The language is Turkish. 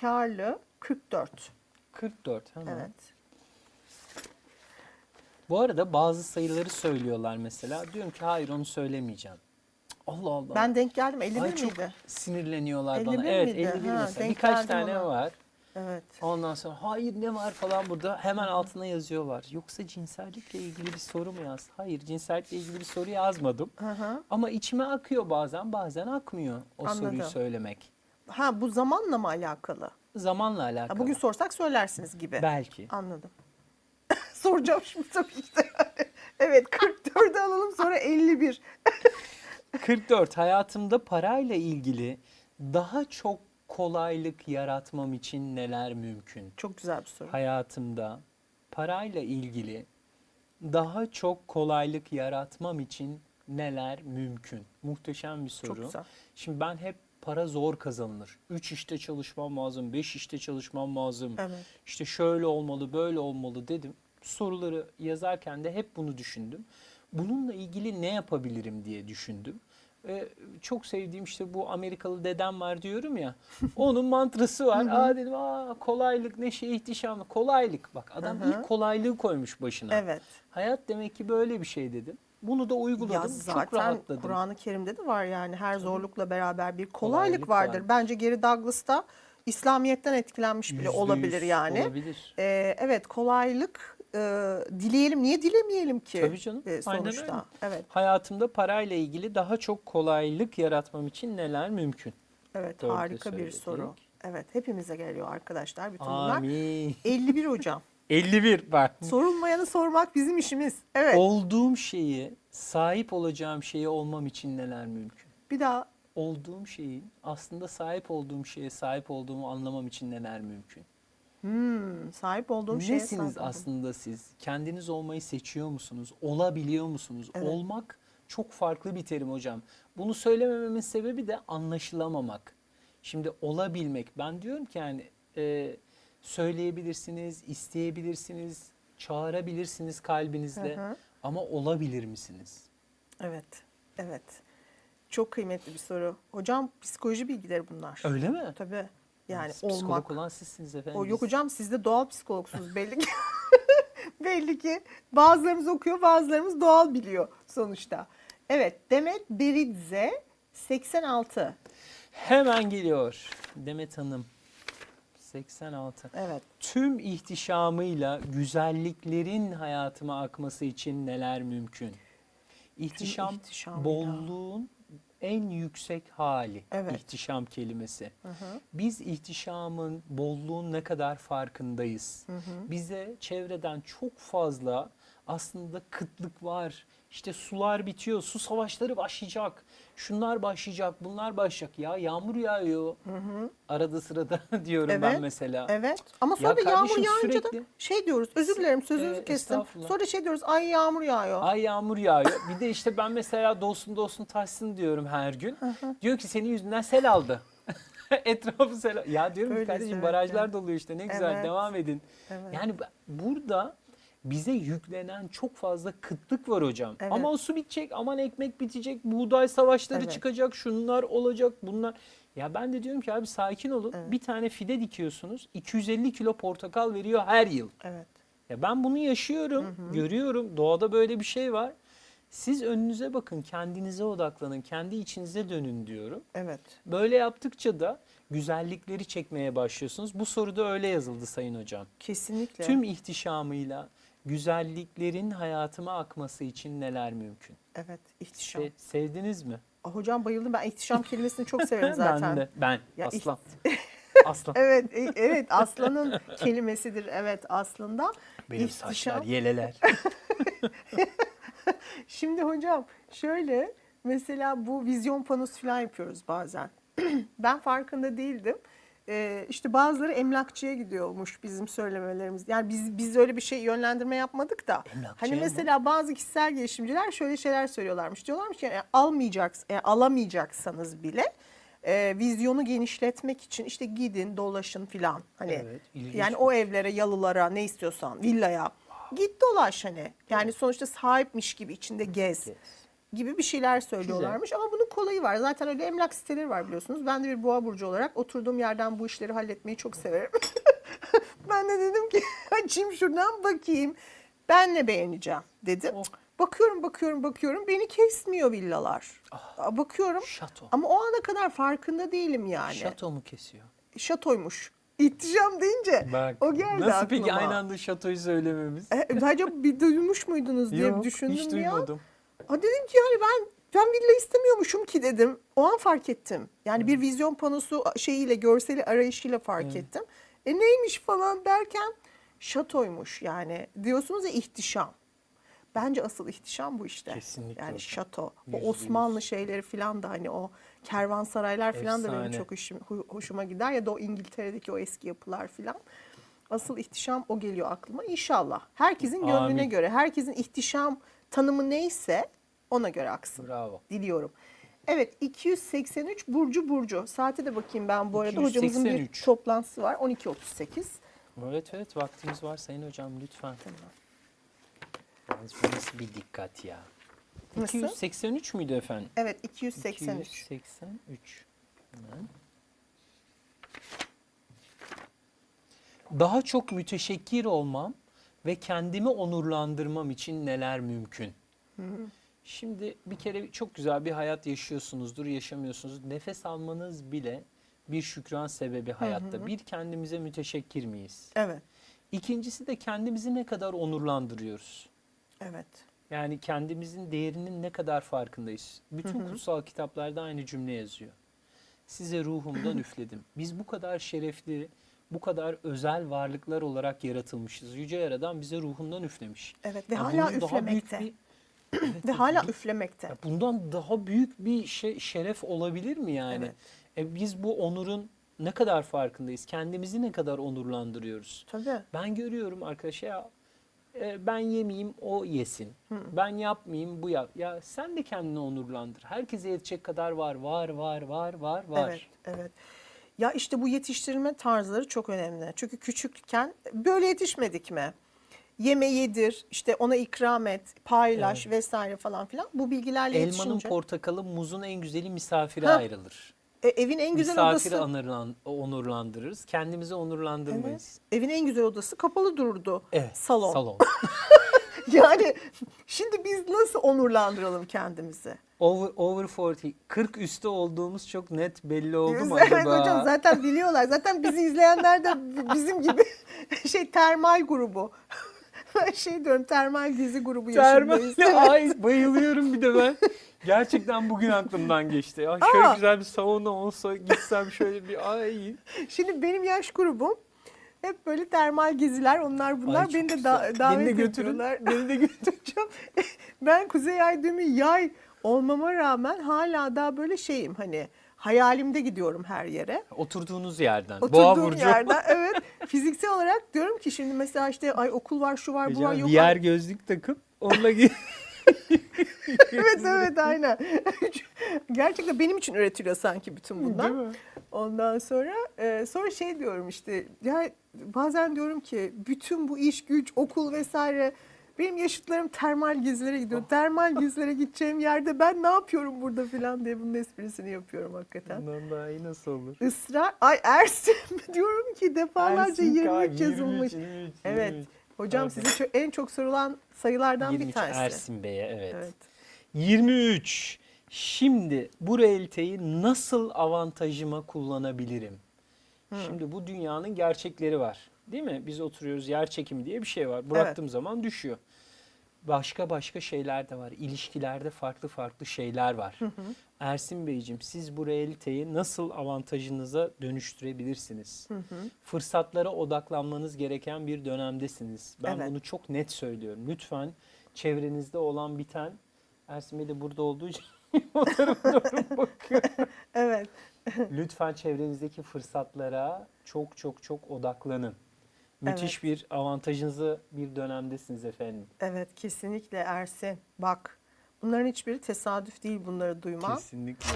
karlı 44. 44 hemen. Evet. Bu arada bazı sayıları söylüyorlar mesela. Diyorum ki hayır onu söylemeyeceğim. Allah Allah. Ben denk geldim 51 Ay, çok miydi? sinirleniyorlar 51 bana. Evet miydi? 51 Ha, mesela. denk Birkaç geldim tane ona. var. Evet. Ondan sonra hayır ne var falan burada hemen altına yazıyorlar. Yoksa cinsellikle ilgili bir soru mu yaz? Hayır cinsellikle ilgili bir soru yazmadım. Hı hı. Ama içime akıyor bazen bazen akmıyor o soruyu Anladım. söylemek. Ha bu zamanla mı alakalı? Zamanla alakalı. Ha, bugün sorsak söylersiniz gibi. Belki. Anladım. Soracağım şimdi tabii işte. evet 44'ü alalım sonra 51. 44 hayatımda parayla ilgili daha çok kolaylık yaratmam için neler mümkün? Çok güzel bir soru. Hayatımda parayla ilgili daha çok kolaylık yaratmam için neler mümkün? Muhteşem bir soru. Çok güzel. Şimdi ben hep para zor kazanılır. 3 işte çalışmam lazım, 5 işte çalışmam lazım. Evet. İşte şöyle olmalı, böyle olmalı dedim. Soruları yazarken de hep bunu düşündüm. Bununla ilgili ne yapabilirim diye düşündüm. Ve çok sevdiğim işte bu Amerikalı dedem var diyorum ya. Onun mantrası var. Aa dedim aa kolaylık, neşe, ihtişam. Kolaylık. Bak adam ilk kolaylığı koymuş başına. Evet. Hayat demek ki böyle bir şey dedim. Bunu da uyguladım. Ya çok zaten rahatladım. Kur'an-ı Kerim'de de var yani her zorlukla beraber bir kolaylık, Kolaylık vardır. var. Bence Geri Douglas da İslamiyet'ten etkilenmiş bile Yüzde olabilir yüz yani. Olabilir. Ee, evet kolaylık e, dileyelim. Niye dilemeyelim ki? Tabii canım, e, aynen sonuçta. öyle. Evet. Hayatımda parayla ilgili daha çok kolaylık yaratmam için neler mümkün? Evet Doğru harika bir soru. Evet hepimize geliyor arkadaşlar bütün bunlar. Amin. 51 hocam. 51 bak. Sorulmayanı sormak bizim işimiz. Evet. Olduğum şeyi, sahip olacağım şeyi olmam için neler mümkün? Bir daha Olduğum şeyin aslında sahip olduğum şeye sahip olduğumu anlamam için neler mümkün? hmm, sahip olduğum şeye Nesiniz sahip oldum. aslında siz? Kendiniz olmayı seçiyor musunuz? Olabiliyor musunuz? Evet. Olmak çok farklı bir terim hocam. Bunu söylemememin sebebi de anlaşılamamak. Şimdi olabilmek. Ben diyorum ki yani e, söyleyebilirsiniz, isteyebilirsiniz, çağırabilirsiniz kalbinizde. Hı hı. Ama olabilir misiniz? Evet. Evet. Çok kıymetli bir soru. Hocam psikoloji bilgileri bunlar. Öyle mi? Tabii. Yani Psikolog olmak. olan sizsiniz efendim. O yok hocam siz de doğal psikologsunuz belli ki. belli ki bazılarımız okuyor bazılarımız doğal biliyor sonuçta. Evet Demet Beridze 86. Hemen geliyor Demet Hanım. 86. Evet. Tüm ihtişamıyla güzelliklerin hayatıma akması için neler mümkün? İhtişam, ihtişamıyla. bolluğun en yüksek hali. Evet. İhtişam kelimesi. Hı hı. Biz ihtişamın, bolluğun ne kadar farkındayız. Bize çevreden çok fazla aslında kıtlık var. İşte sular bitiyor, su savaşları başlayacak. Şunlar başlayacak, bunlar başlayacak. Ya yağmur yağıyor. Arada sırada diyorum ben Evet, mesela. Evet. Ama Ya sonra da yağmur yağınca da sürekli- şey diyoruz. Özür dilerim sözünüzü Ee, kestim. Sonra şey diyoruz. Ay yağmur yağıyor. Ay yağmur yağıyor. Bir de işte ben mesela dostum dostum taşsın diyorum her gün. Diyor ki senin yüzünden sel aldı. Etrafı sel Ya diyorum Öyleyiz, kardeşim barajlar ya. doluyor işte ne güzel Evet. devam edin. Evet. Yani burada bize yüklenen çok fazla kıtlık var hocam. Evet. Aman su bitecek, aman ekmek bitecek, buğday savaşları Evet. çıkacak, şunlar olacak, bunlar. Ya ben de diyorum ki abi sakin olun. Evet. Bir tane fide dikiyorsunuz. 250 kilo portakal veriyor her yıl. Evet. Ya ben bunu yaşıyorum, görüyorum. Doğada böyle bir şey var. Siz önünüze bakın, kendinize odaklanın, kendi içinize dönün diyorum. Evet. Böyle yaptıkça da güzellikleri çekmeye başlıyorsunuz. Bu soruda öyle yazıldı Sayın Hocam. Kesinlikle. Tüm ihtişamıyla güzelliklerin hayatıma akması için neler mümkün? Evet. ihtişam. Se- sevdiniz mi? Aa, Hocam bayıldım. Ben ihtişam kelimesini çok severim zaten. ben de. Ben. Ya aslan. aslan. Evet, e- evet aslanın kelimesidir evet aslında. Benim İhtişam. saçlar, yeleler. Şimdi hocam şöyle mesela bu vizyon panosu falan yapıyoruz bazen. ben farkında değildim. Ee, işte bazıları emlakçıya gidiyormuş bizim söylemelerimiz. Yani biz biz öyle bir şey yönlendirme yapmadık da. Emlakçıya Hani mı? mesela bazı kişisel gelişimciler şöyle şeyler söylüyorlarmış. Diyorlarmış ki yani almayacaksınız, yani alamayacaksanız bile e, vizyonu genişletmek için işte gidin, dolaşın filan. Hani Evet, yani o evlere, yalılara, ne istiyorsan, villaya git dolaş hani. Yani sonuçta sahipmiş gibi içinde gez. Gez. gibi bir şeyler söylüyorlarmış. Ama bunun kolayı var. Zaten öyle emlak siteleri var biliyorsunuz. Ben de bir boğa burcu olarak oturduğum yerden bu işleri halletmeyi çok severim. ben de dedim ki açayım şuradan bakayım. Ben ne beğeneceğim dedim. Oh. Bakıyorum bakıyorum bakıyorum. Beni kesmiyor villalar. Aa, Bakıyorum Şato. ama o ana kadar farkında değilim yani. Şato mu kesiyor? Şatoymuş. İhtişam deyince Bak. o geldi Nasıl peki aklıma. aynı anda şatoyu söylememiz? E, acaba bir duymuş muydunuz diye Yok, düşündüm hiç an. duymadım. Dedim ki yani ben ben villa istemiyormuşum ki dedim. O an fark ettim. Yani bir vizyon panosu şeyiyle görseli arayışıyla fark ettim. E neymiş falan derken şatoymuş yani. Diyorsunuz ya ihtişam. Bence asıl ihtişam bu işte. Kesinlikle Yani şato. Yüzde O yüz. Osmanlı şeyleri falan da hani o kervansaraylar falan da benim çok hoşum- hoşuma gider. Ya da o İngiltere'deki o eski yapılar falan. Asıl ihtişam o geliyor aklıma. İnşallah. Herkesin gönlüne Amin. göre, herkesin ihtişam tanımı neyse ona göre aksın. Bravo. Diliyorum. Evet 283 Burcu Burcu. Saate de bakayım ben bu arada. Hocamızın bir 283. toplantısı var. 12.38. Evet evet vaktimiz var Sayın Hocam lütfen. Yalnız bu nasıl bir dikkat ya? Nasıl? 283 müydü efendim? Evet 283. 283. Hemen. Daha çok müteşekkir olmam ve kendimi onurlandırmam için neler mümkün? Şimdi bir kere çok güzel bir hayat yaşıyorsunuzdur, yaşamıyorsunuz. Nefes almanız bile bir şükran sebebi hayatta. Bir kendimize müteşekkir miyiz? Evet. İkincisi de kendimizi ne kadar onurlandırıyoruz? Evet. Yani kendimizin değerinin ne kadar farkındayız. Bütün kutsal kitaplarda aynı cümle yazıyor. Size ruhumdan üfledim. Biz bu kadar şerefli, bu kadar özel varlıklar olarak yaratılmışız. Yüce Yaradan bize ruhundan üflemiş. Evet ve Ya hala bunun daha büyük üflemekte. bir- Ve hala üflemekte. ya bundan daha büyük bir şey, şeref olabilir mi yani? E biz bu onurun ne kadar farkındayız? Kendimizi ne kadar onurlandırıyoruz? Tabii. Ben görüyorum arkadaşlar ya e, ben yemeyeyim o yesin. Ben yapmayayım bu yap. Ya sen de kendini onurlandır. Herkese yetecek kadar var. Var var var var var. Evet, evet. Ya işte bu yetiştirme tarzları çok önemli. Çünkü küçükken böyle yetişmedik mi? Yeme yedir, işte ona ikram et, paylaş vesaire falan filan. Bu bilgilerle Elmanın yetişince portakalı, muzun en güzeli misafire Ha, ayrılır. e, evin en güzel Misafiri odası. onurlan- onurlandırırız. Kendimizi onurlandırmayız. Evet. Evin en güzel odası kapalı dururdu. Evet. Salon. Salon. Yani şimdi biz nasıl onurlandıralım kendimizi? over, over 40. 40 üstü olduğumuz çok net belli oldu mu evet acaba? hocam zaten biliyorlar. Zaten bizi izleyenler de bizim gibi şey termal grubu. Şey diyorum termal gezi grubu yaşındayız. Termal. Ay bayılıyorum bir de ben. Gerçekten bugün aklımdan geçti. Ay şöyle Aa. güzel bir sauna olsa gitsem şöyle bir ay. Şimdi benim yaş grubum hep böyle termal geziler onlar bunlar Ay, beni de da- davet Beni de götürün. ediyorlar. Beni de götüreceğim. ben Kuzey Ay düğümü yay olmama rağmen hala daha böyle şeyim hani hayalimde gidiyorum her yere. Oturduğunuz yerden. Boğa Oturduğum burcu. yerden evet fiziksel olarak diyorum ki şimdi mesela işte ay okul var şu var bu var yok. VR gözlük takıp onunla git. evet evet aynen. Gerçekten benim için üretiliyor sanki bütün bunlar. Ondan sonra e, sonra şey diyorum işte ya bazen diyorum ki bütün bu iş güç okul vesaire benim yaşıtlarım termal gezilere gidiyor. Ah. Termal gezilere gideceğim yerde ben ne yapıyorum burada filan diye bunun esprisini yapıyorum hakikaten. Bundan daha iyi nasıl olur? Israr ay Ersin diyorum ki defalarca Ersin 23 Kağan, yazılmış. 23, 23, Evet. 23. Hocam Evet. size ço- en çok sorulan sayılardan bir 23 tanesi. Ersin Bey'e evet. Evet. 23. Şimdi bu realiteyi nasıl avantajıma kullanabilirim? Şimdi bu dünyanın gerçekleri var. Değil mi? Biz oturuyoruz yer çekimi diye bir şey var. Bıraktığım zaman düşüyor. Başka başka şeyler de var. İlişkilerde farklı farklı şeyler var. Ersin Beyciğim siz bu realiteyi nasıl avantajınıza dönüştürebilirsiniz? Fırsatlara odaklanmanız gereken bir dönemdesiniz. Ben Evet. bunu çok net söylüyorum. Lütfen çevrenizde olan biten Ersin Bey de burada olduğu için o tarafa doğru bakıyor. Evet. Lütfen çevrenizdeki fırsatlara çok çok çok odaklanın. Müthiş bir avantajınızı bir dönemdesiniz efendim. Evet kesinlikle Ersin. Bak bunların hiçbiri tesadüf değil bunları duymak. Kesinlikle.